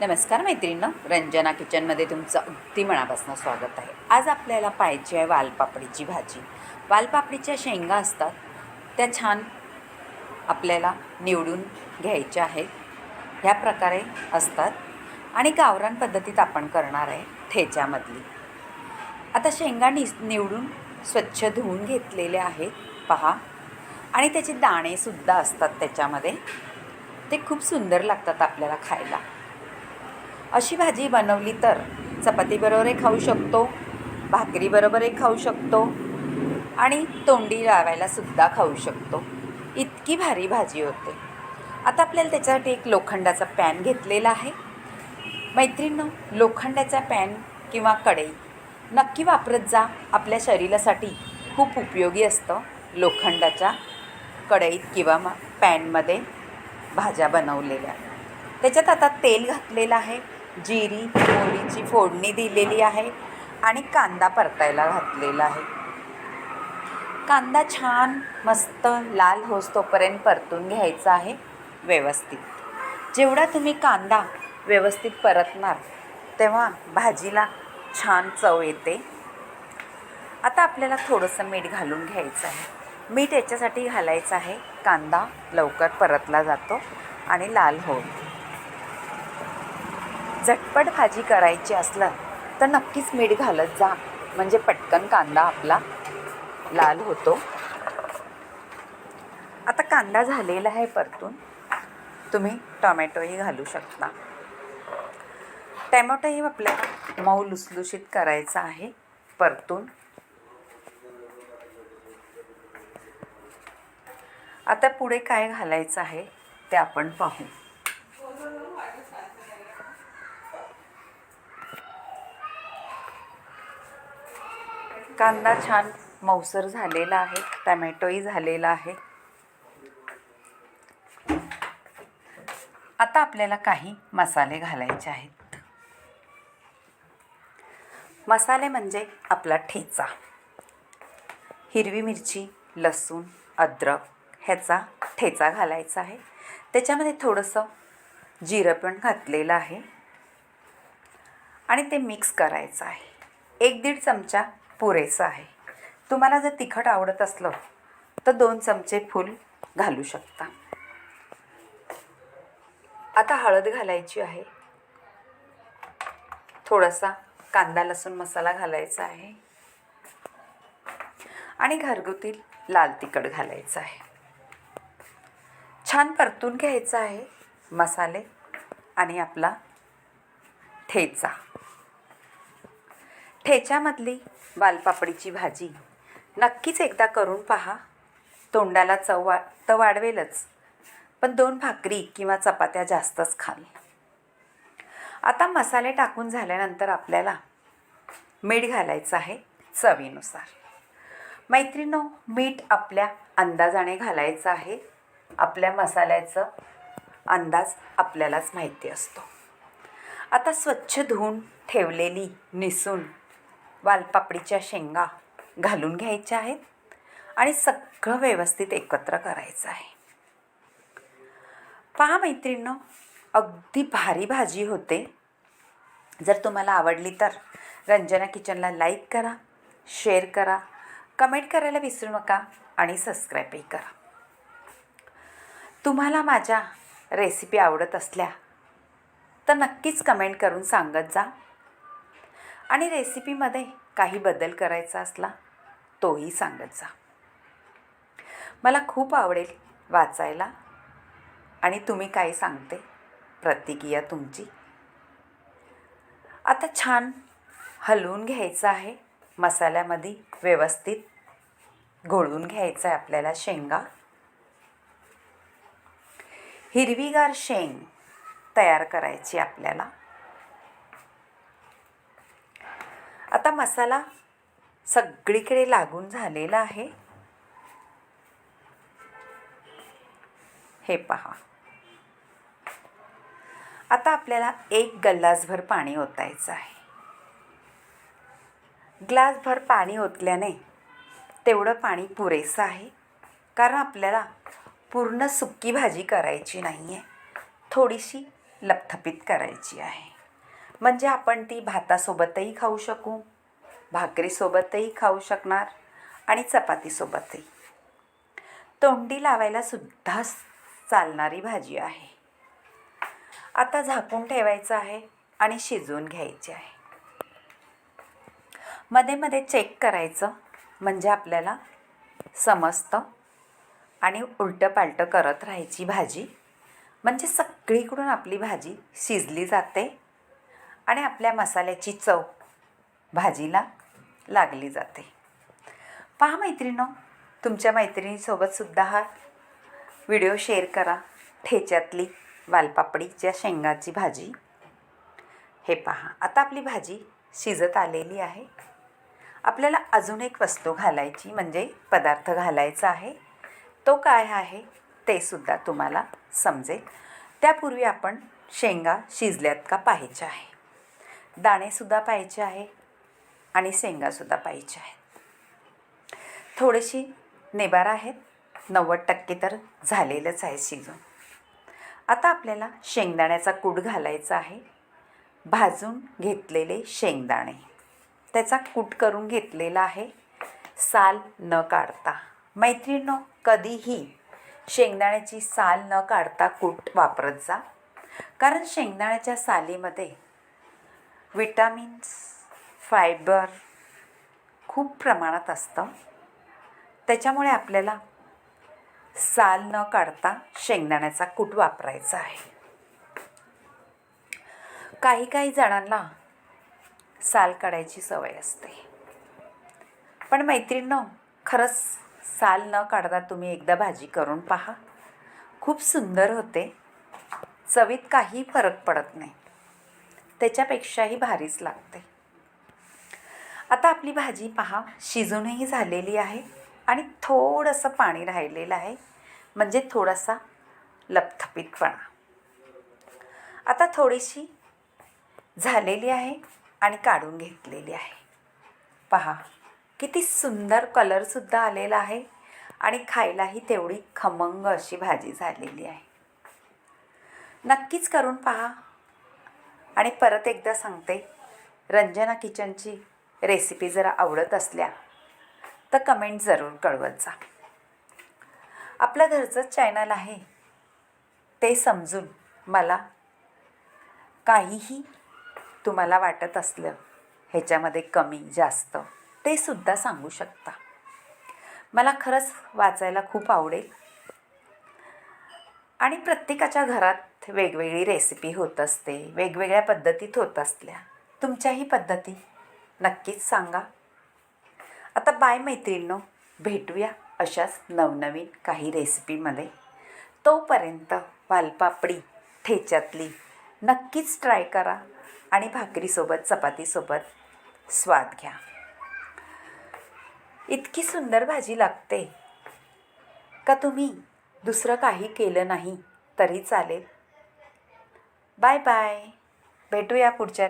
नमस्कार मैत्रिणींनो रंजना किचनमध्ये तुमचं अगदी मनापासून स्वागत आहे. आज आपल्याला पाहिजे आहे वालपापडीची भाजी. वालपापडीच्या शेंगा असतात त्या छान आपल्याला निवडून घ्यायच्या आहेत. ह्या प्रकारे असतात आणि गावरान पद्धतीत आपण करणार आहे ठेच्यामधली. आता शेंगा नि निवडून स्वच्छ धुवून घेतलेले आहेत पहा. आणि त्याचे दाणेसुद्धा असतात त्याच्यामध्ये. ते खूप सुंदर लागतात आपल्याला खायला. अशी भाजी बनवली तर चपातीबरोबरही खाऊ शकतो भाकरीबरोबरही खाऊ शकतो आणि तोंडी लावायला सुद्धा खाऊ शकतो. इतकी भारी भाजी होते. आता आपल्याला त्याच्यासाठी एक लोखंडाचा पॅन घेतलेला आहे. मैत्रिणीनं लोखंडाचा पॅन किंवा कढई नक्की वापरत जा. आपल्या शरीरासाठी खूप उपयोगी असतं लोखंडाच्या कढईत किंवा म पॅनमध्ये भाज्या बनवलेल्या. त्याच्यात आता तेल घातलेलं आहे. जिरी मोहरीची फोडणी दिलेली आहे आणि कांदा परतायला घातलेला आहे. कांदा छान मस्त लाल होस तोपर्यंत परतून घ्यायचा आहे व्यवस्थित. जेवढा तुम्ही कांदा व्यवस्थित परतणार तेव्हा भाजीला छान चव येते. आता आपल्याला थोडंसं मीठ घालून घ्यायचं आहे. मीठ याच्यासाठी घालायचं आहे कांदा लवकर परतला जातो आणि लाल होईल झटपट भाजी करायची असलं तर नक्कीच मीठ घालत जा. म्हणजे पटकन कांदा आपला लाल होतो. आता कांदा झालेला आहे परतून. तुम्ही टोमॅटोही घालू शकता. टॅमॅटोही आपल्याला मऊ लुसलुशीत करायचा आहे परतून. आता पुढे काय घालायचं आहे ते आपण पाहू. कांदा छान मऊसर झालेला आहे टमॅटोही झालेला आहे. आता आपल्याला काही मसाले घालायचे आहेत. मसाले म्हणजे आपला ठेचा. हिरवी मिरची लसूण अद्रक ह्याचा ठेचा घालायचा आहे. त्याच्यामध्ये थोडंसं जिरं पण घातलेलं आहे. आणि ते मिक्स करायचं आहे. एक दीड चमचा पुरेसं आहे. तुम्हाला जर तिखट आवडत असलं तर दोन चमचे फूल घालू शकता. आता हळद घालायची आहे. थोडासा कांदा लसूण मसाला घालायचा आहे. आणि घरगुती लाल तिखट घालायचं आहे. छान परतून घ्यायचं आहे मसाले आणि आपला ठेचा. ठेच्यामधली वालपापडीची भाजी. नक्कीच एकदा करून पहा. तोंडाला चव वा तर वाढवेलच. पण दोन भाकरी किंवा चपात्या जास्तच खाल. आता मसाले टाकून झाल्यानंतर आपल्याला मीठ घालायचं आहे चवीनुसार. मैत्रिणो मीठ आपल्या अंदाजाने घालायचं आहे. आपल्या मसाल्याचं अंदाज आपल्यालाच माहिती असतो. आता स्वच्छ धुवून ठेवलेली निसून वालपापडीच्या शेंगा घालून घ्यायच्या आहेत आणि सगळं व्यवस्थित एकत्र करायचं आहे. पहा मैत्रिणीनं अगदी भारी भाजी होते. जर तुम्हाला आवडली तर रंजना किचनला लाईक करा शेअर करा कमेंट करायला विसरू नका आणि सबस्क्राईबही करा. तुम्हाला माझ्या रेसिपी आवडत असल्या तर नक्कीच कमेंट करून सांगत जा. आणि रेसिपीमध्ये काही बदल करायचा असला तोही सांगत जा. मला खूप आवडेल वाचायला आणि तुम्ही काय सांगते प्रतिक्रिया तुमची. आता छान हलवून घ्यायचं आहे. मसाल्यामध्ये व्यवस्थित घोळवून घ्यायचं आहे आपल्याला शेंगा. हिरवीगार शेंग तयार करायची आपल्याला. आता मसाला सगळीकडे लागून झालेला आहे. हे पहा. आता आपल्याला एक गल्लासभर पाणी ओतायचं आहे. ग्लासभर पाणी ओतल्याने तेवढं पाणी पुरेसं आहे. कारण आपल्याला पूर्ण सुक्की भाजी करायची नाही आहे थोडीशी लपथपीत करायची आहे. म्हणजे आपण ती भातासोबतही खाऊ शकू भाकरीसोबतही खाऊ शकणार आणि चपातीसोबतही. तोंडी लावायला सुद्धा चालणारी भाजी आहे. आता झाकून ठेवायचं आहे आणि शिजवून घ्यायची आहे. मध्ये मध्ये चेक करायचं म्हणजे आपल्याला समजतं आणि उलटं पालटं करत राहायची भाजी. म्हणजे सगळीकडून आपली भाजी शिजली जाते आणि आपल्या मसाल्याची चव भाजीला लागली जाते. पहा मैत्रिणो तुमच्या मैत्रिणीसोबतसुद्धा हा व्हिडिओ शेअर करा. ठेच्यातली वालपापडीच्या शेंगाची भाजी. हे पहा आता आपली भाजी शिजत आलेली आहे. आपल्याला अजून एक वस्तू घालायची म्हणजे पदार्थ घालायचा आहे. तो काय आहे ते सुद्धा तुम्हाला समजेल. त्यापूर्वी आपण शेंगा शिजल्यात का पाहायच्या आहे. दाणेसुद्धा पाहिजे आहे आणि शेंगासुद्धा पाहिजे आहेत. थोडेशी नेबार आहेत. नव्वद टक्के तर झालेलंच आहे शिजून. आता आपल्याला शेंगदाण्याचा कूट घालायचा आहे. भाजून घेतलेले शेंगदाणे. त्याचा कूट करून घेतलेला आहे. साल न काढता. मैत्रिणींनो कधीही शेंगदाण्याची साल न काढता कूट वापरत जा. कारण शेंगदाण्याच्या सालीमध्ये विटामिन्स फायबर खूप प्रमाणात असतं. त्याच्यामुळे आपल्याला साल न काढता शेंगदाण्याचा कूट वापरायचा आहे. काही काही जणांना साल काढायची सवय असते. पण मैत्रिणींनो खरंच साल न काढता तुम्ही एकदा भाजी करून पहा. खूप सुंदर होते. चवीत काही फरक पडत नाही. त्याच्यापेक्षाही भारीच लागते. आता आपली भाजी पहा शिजूनही झालेली आहे आणि थोडंसं पाणी राहिलेलं आहे. म्हणजे थोडासा लपथपीतपणा. आता थोडीशी झालेली आहे आणि काढून घेतलेली आहे. पहा किती सुंदर कलरसुद्धा आलेला आहे आणि खायलाही तेवढी खमंग अशी भाजी झालेली आहे. नक्कीच करून पहा. आणि परत एकदा सांगते रंजना किचनची रेसिपी जरा आवडत असल्या तर कमेंट जरूर कळवत जा. आपलं घरचं चॅनल आहे ते समजून मला काहीही तुम्हाला वाटत असलं ह्याच्यामध्ये कमी जास्त ते सुद्धा सांगू शकता. मला खरंच वाचायला खूप आवडेल. आणि प्रत्येकाच्या घरात घरात वेगवेगळी रेसिपी होत असते वेगवेगळ्या पद्धतीत होत असल्या. तुमच्याही पद्धती. नक्कीच सांगा. आता बाय मैत्रिणींनो भेटूया अशाच नवनवीन काही रेसिपीमध्ये तोपर्यंत वालपापडी ठेच्यातली नक्कीच ट्राय करा आणि भाकरीसोबत चपातीसोबत स्वाद घ्या. इतकी सुंदर भाजी लागते. का तुम्ही दुसरं काही केलं नाही तरी चालेल. Bye bye. भेटूया पुढच्या